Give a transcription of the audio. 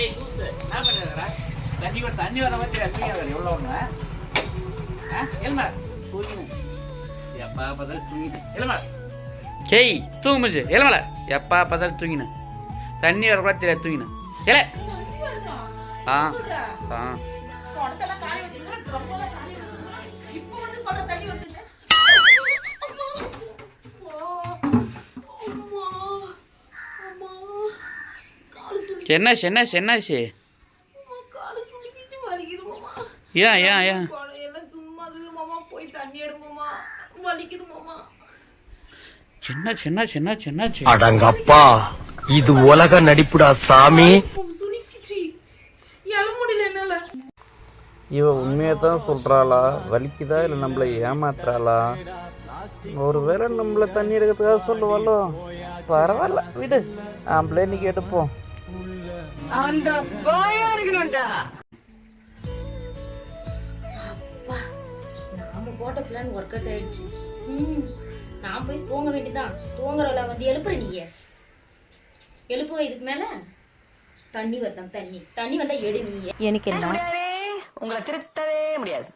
ஏய் லூசு என்ன பண்ணுறா தண்ணி வர தண்ணி வர வச்சு தூங்கி வர எவ்வளோ ஒன்று ஆ? எழுமா தூங்கினு. எப்பா பார்த்தாலும் தூங்கினேன் எழுமா கேய் தூங்கு மச்சு எழுமல எப்பா பார்த்தாலும் தூங்கினேன் தண்ணி வர கூட தெரியாது தூங்கினேன் எல. ஆ. ஆ. என்னாச்சு என்னாச்சு என்னாச்சு அம்மா, காலு சுளுக்கிட்டு வலிக்குது மாமா. ஏன் ஏன் ஏன் குடையெல்லாம் சும்மா இருக்குது மாமா. போய் தண்ணி எடு மாமா. வலிக்குது மாமா. என்னாச்சு என்னாச்சு என்னாச்சு என்னாச்சு அடங்கப்பா இது உலக நடிப்புடா சாமி. இவ உண்மையை தான் சொல்கிறாளா வலிக்குதா இல்லை நம்மளை ஏமாத்துறாளா ஒருவேளை நம்மளை தண்ணி எடுக்கிறதுக்காக சொல்லுவாளோ பரவாயில்ல விடு ஆம்பளை நீ எடுப்போம் அப்பா, நாம போட்ட பிளான் ஒர்க் அவுட் ஆயிடுச்சு. ம், நான் போய் தூங்க வேண்டியதான் தூங்குறவள வந்து எழுப்புற நீங்க எழுப்புவ இதுக்கு மேல? தண்ணி வரதான் தண்ணி. தண்ணி வந்தா எடு நீ. எனக்கு என்ன? உங்களை திருத்தவே முடியாது.